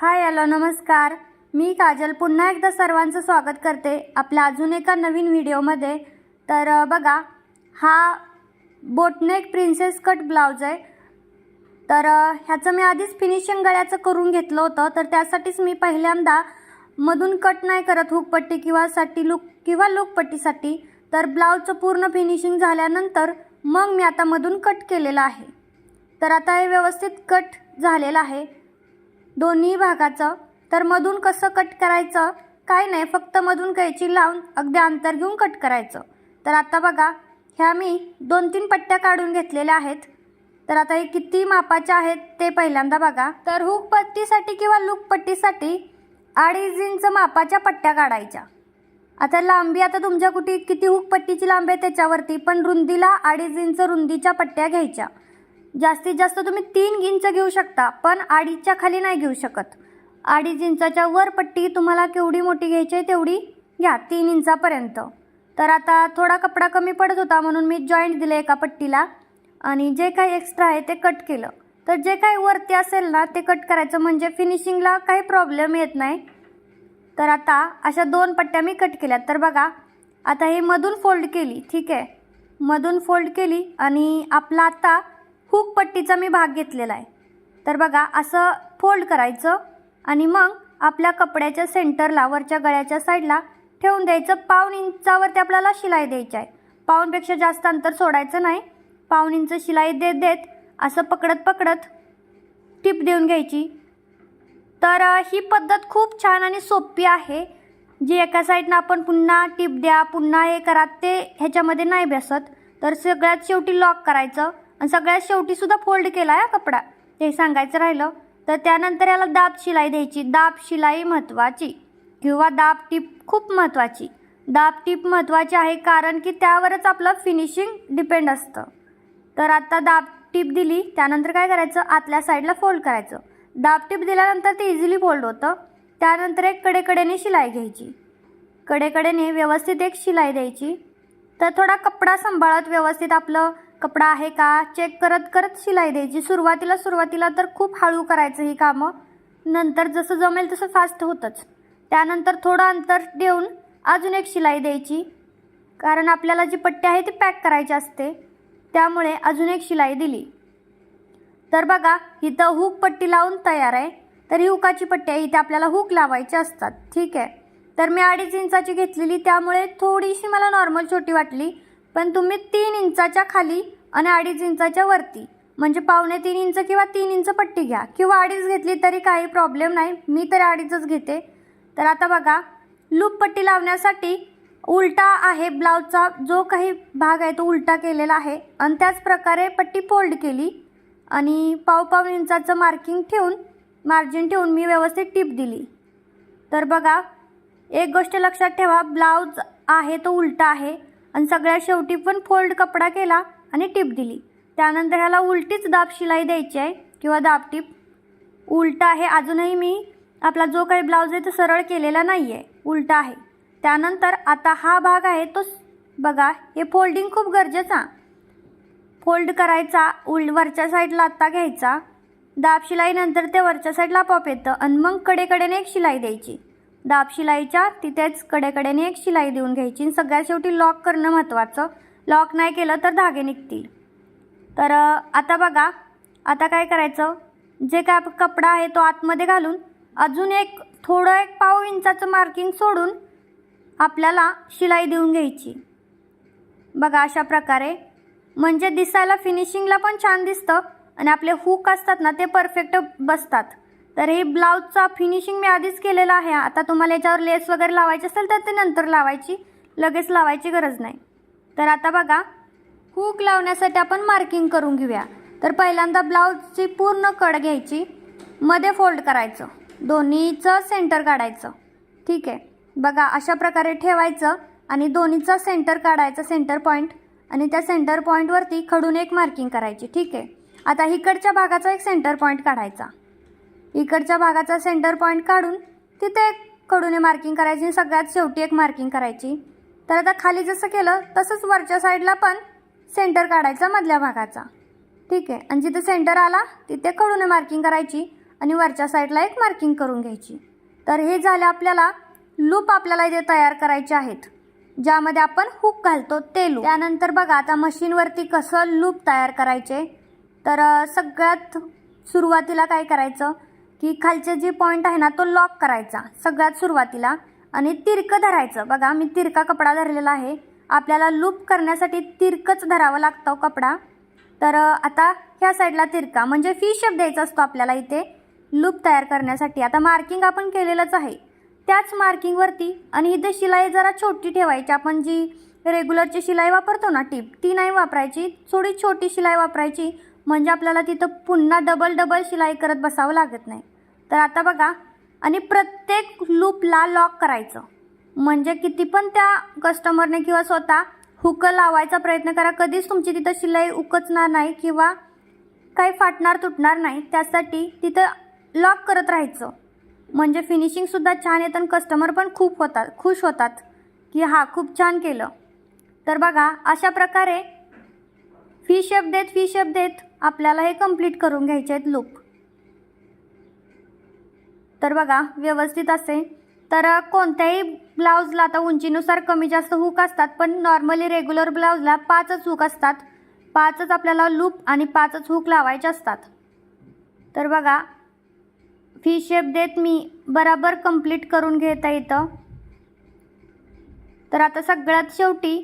Hi hello नमस्कार. मी काजल पुन्हा एकदा सर्वांचं स्वागत करते आपल्या अजून एका नवीन व्हिडिओमध्ये. तर बघा हा बोटनेक प्रिन्सेस कट ब्लाऊज आहे. तर ह्याचं मी आधीच फिनिशिंग गळ्याचं करून घेतलं होतं. तर त्यासाठीच मी पहिल्यांदा मधून कट नाही करत हुकपट्टी किंवा साठी लुक किंवा लुकपट्टीसाठी. तर ब्लाऊजचं पूर्ण फिनिशिंग झाल्यानंतर मग मी आता मधून कट केलेलं आहे. तर आता हे व्यवस्थित कट झालेलं आहे. दोन्ही भागाचं. तर मधून कसं कट करायचं? काय नाही फक्त मधून कैची लावून अगदी अंतर घेऊन कट करायचं. तर आता बघा ह्या मी दोन तीन पट्ट्या काढून घेतलेल्या आहेत. तर आता हे किती मापाच्या आहेत ते पहिल्यांदा बघा. तर हुक पट्टीसाठी किंवा लूक पट्टीसाठी अडीच इंच मापाच्या पट्ट्या काढायच्या. आता लांबी आता तुमच्या कुठे किती हुक पट्टीची लांबी आहे त्याच्यावरती पण रुंदीला अडीच इंच रुंदीच्या पट्ट्या घ्यायच्या. जास्तीत जास्त तुम्ही तीन इंच घेऊ शकता पण अडीचच्या खाली नाही घेऊ शकत. अडीच इंचाच्या वर पट्टी तुम्हाला केवढी मोठी घ्यायची आहे तेवढी घ्या तीन इंचापर्यंत. तर आता थोडा कपडा कमी पडत होता म्हणून मी जॉईंट दिले एका पट्टीला आणि जे काही एक्स्ट्रा आहे ते कट केलं. तर जे काही वरती असेल ना ते कट करायचं म्हणजे फिनिशिंगला काही प्रॉब्लेम येत नाही. तर आता अशा दोन पट्ट्या मी कट केल्या तर बघा आता हे मधून फोल्ड केली ठीक आहे? मधून फोल्ड केली आणि आपला आता हुक पट्टीचा मी भाग घेतलेला आहे. तर बघा असं फोल्ड करायचं आणि मग आपल्या कपड्याच्या सेंटरला वरच्या गळ्याच्या साईडला ठेवून द्यायचं. पाऊण इंचावरती आपल्याला शिलाई द्यायची आहे. पाऊणपेक्षा जास्त अंतर सोडायचं नाही. पाऊण इंच शिलाई देत देत असं पकडत पकडत टिप देऊन घ्यायची. तर ही पद्धत खूप छान आणि सोपी आहे. जी एका साईडनं आपण पुन्हा टिप द्या पुन्हा हे करा ते ह्याच्यामध्ये नाही बसत. तर सगळ्यात शेवटी लॉक करायचं. आणि सगळ्यात शेवटीसुद्धा फोल्ड केला आहे कपडा. ते सांगायचं राहिलं तर त्यानंतर याला दाब शिलाई द्यायची. दाब शिलाई महत्त्वाची किंवा दाब टीप खूप महत्त्वाची दाब टीप महत्त्वाची आहे कारण की त्यावरच आपलं फिनिशिंग डिपेंड असतं. तर आता दाब टीप दिली त्यानंतर काय करायचं? आतल्या साईडला फोल्ड करायचं. दाब टीप दिल्यानंतर ते इझिली फोल्ड होतं. त्यानंतर एक कडेकडेने शिलाई घ्यायची. कडेकडेने व्यवस्थित एक शिलाई द्यायची. तर थोडा कपडा सांभाळत व्यवस्थित आपलं कपडा आहे का? चेक करत करत शिलाई द्यायची. सुरुवातीला सुरुवातीला तर खूप हळू करायचं ही कामं. नंतर जसं जमेल तसं फास्ट होतंच. त्यानंतर थोडं अंतर देऊन अजून एक शिलाई द्यायची. कारण आपल्याला जी पट्टी आहे ती पॅक करायची असते. त्यामुळे अजून एक शिलाई दिली. तर बघा इथं हुक पट्टी लावून तयार आहे. तर ही हुकाची पट्टी आहे. इथे आपल्याला हुक लावायचे असतात. ठीक आहे. तर मी अडीच इंचाची घेतलेली. त्यामुळे थोडीशी मला नॉर्मल छोटी वाटली. पण तुम्ही तीन इंचाच्या खाली आणि अडीच इंचाच्या वरती म्हणजे पावणे तीन इंच किंवा तीन इंच पट्टी घ्या. किंवा अडीच घेतली तरी काही प्रॉब्लेम नाही. मी तरी अडीचच घेते. तर आता बघा लूप पट्टी लावण्यासाठी उलटा आहे ब्लाऊजचा जो काही भाग आहे तो उलटा केलेला आहे. आणि त्याच प्रकारे पट्टी फोल्ड केली आणि पाव पाव इंचाचं मार्किंग ठेवून मार्जिन ठेवून मी व्यवस्थित टीप दिली. तर बघा एक गोष्ट लक्षात ठेवा ब्लाऊज आहे तो उलटा आहे. आणि सगळ्या शेवटी पण फोल्ड कपडा केला आणि टीप दिली. त्यानंतर ह्याला उलटीच दाब शिलाई द्यायची आहे किंवा दाब टीप. उलटा आहे अजूनही मी आपला जो काही ब्लाऊज आहे तो सरळ केलेला नाही आहे उलटा आहे. त्यानंतर आता हा भाग आहे तो बघा हे फोल्डिंग खूप गरजेचा फोल्ड करायचा उल वरच्या साईडला आत्ता घ्यायचा. दाब शिलाईनंतर ते वरच्या साईडला आपोआप येतं. आणि मग कडेकडेने एक शिलाई द्यायची. दाब शिलाईच्या तिथेच कडेकडेने एक शिलाई देऊन घ्यायची. आणि सगळ्यात शेवटी लॉक करणं महत्त्वाचं लॉक नाही केलं तर धागे निघतील. तर आता बघा. आता काय करायचं? जे काय कपडा आहे तो आतमध्ये घालून अजून एक थोडं एक पाव इंचाचं मार्किंग सोडून आपल्याला शिलाई देऊन घ्यायची. बघा अशा प्रकारे. म्हणजे दिसायला फिनिशिंगला पण छान दिसतं. आणि आपले हुक असतात ना ते परफेक्ट बसतात. तर हे ब्लाऊजचा फिनिशिंग मी आधीच केलेलं आहे. आता तुम्हाला याच्यावर लेस वगैरे लावायची असेल तर ते नंतर लावायची. लगेच लावायची गरज नाही. तर आता बघा हुक लावण्यासाठी आपण मार्किंग करून घेऊया. तर पहिल्यांदा ब्लाऊजची पूर्ण कड घ्यायची. मध्ये फोल्ड करायचं. दोन्हीचं सेंटर काढायचं. ठीक आहे? बघा अशा प्रकारे ठेवायचं आणि दोन्हीचा सेंटर काढायचं सेंटर पॉईंट आणि त्या सेंटर पॉईंटवरती खडून एक मार्किंग करायची. ठीक आहे? आता इकडच्या भागाचा एक सेंटर पॉईंट काढायचा. इकडच्या भागाचा सेंटर पॉईंट काढून तिथे एक कडूने मार्किंग करायची आणि सगळ्यात शेवटी एक मार्किंग करायची. तर आता खाली जसं केलं तसंच वरच्या साईडला पण सेंटर काढायचा मधल्या भागाचा. ठीक आहे? आणि जिथे सेंटर आला तिथे कडूने मार्किंग करायची आणि वरच्या साईडला एक मार्किंग करून घ्यायची. तर हे झालं आपल्याला लूप आपल्याला इथे तयार करायचे आहेत. ज्यामध्ये आपण हुक घालतो ते लूप त्यानंतर बघा आता मशीनवरती कसं लूप तयार करायचे? तर सगळ्यात सुरुवातीला काय करायचं? की खालचे जे पॉईंट आहे ना तो लॉक करायचा. सगळ्यात सुरुवातीला. आणि तिरकं धरायचं. बघा मी तिरका कपडा धरलेला आहे. आपल्याला लूप करण्यासाठी तिरकंच धरावं लागतं कपडा. तर आता ह्या साईडला तिरका. म्हणजे फी शेप द्यायचा असतो आपल्याला इथे. लूप तयार करण्यासाठी. आता मार्किंग आपण केलेलंच आहे. त्याच मार्किंगवरती आणि इथे शिलाई जरा छोटी ठेवायची. आपण जी रेग्युलरची शिलाई वापरतो ना टीप ती नाही वापरायची. थोडी छोटी शिलाई वापरायची. म्हणजे आपल्याला तिथं पुन्हा डबल डबल शिलाई करत बसावं लागत नाही. तर आता बघा आणि प्रत्येक लूपला लॉक करायचं. म्हणजे किती पण त्या कस्टमरने किंवा स्वतः हुक लावायचा प्रयत्न करा कधीच तुमची तिथं शिलाई उकचणार नाही किंवा काही फाटणार तुटणार नाही. त्यासाठी तिथं लॉक करत राहायचं. म्हणजे फिनिशिंगसुद्धा छान येतं आणि कस्टमर पण खूप होतात खुश होतात की हा खूप छान केलं. तर बघा अशा प्रकारे फी शेप देत फी शेप देत आपल्याला हे कंप्लीट करून घ्यायचे आहेत लूप तर बघा व्यवस्थित असे. तर कोणत्याही ब्लाऊजला आता उंचीनुसार कमी जास्त हुक असतात पण नॉर्मली रेग्युलर ब्लाऊजला पाचच हुक असतात. पाचच आपल्याला लूप आणि पाचच हुक लावायचे असतात. तर बघा फी शेप देत मी बराबर कंप्लीट करून घेता येतं. तर आता सगळ्यात शेवटी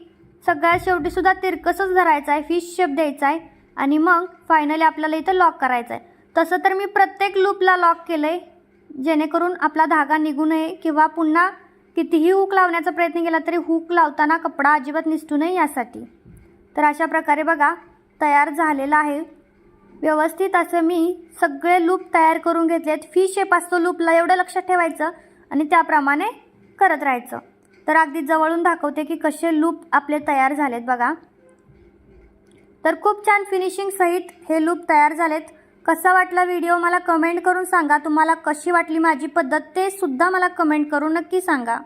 सगळ्यात शेवटीसुद्धा तिरकसच धरायचं आहे फिश शेप द्यायचा आहे आणि मग फायनली आपल्याला इथं लॉक करायचं आहे तसं तर मी प्रत्येक लूपला लॉक केलं आहे जेणेकरून आपला धागा निघू नये किंवा पुन्हा कितीही हुक लावण्याचा प्रयत्न केला तरी हुक लावताना कपडा अजिबात निसटू नये यासाठी. तर अशा प्रकारे बघा तयार झालेला आहे. व्यवस्थित असं मी सगळे लूप तयार करून घेतलेत. फी शेप असतो लूपला एवढं लक्षात ठेवायचं आणि त्याप्रमाणे करत राहायचं. तर अगदी जवळून दाखवते की कसे लूप आपले तयार झालेत बघा. तर खूप छान फिनिशिंग सहित हे लूप तयार झालेत. कसा वाटला व्हिडिओ मला कमेंट करून सांगा. तुम्हाला कशी वाटली माझी पद्धत ते सुद्धा मला कमेंट करून नक्की सांगा.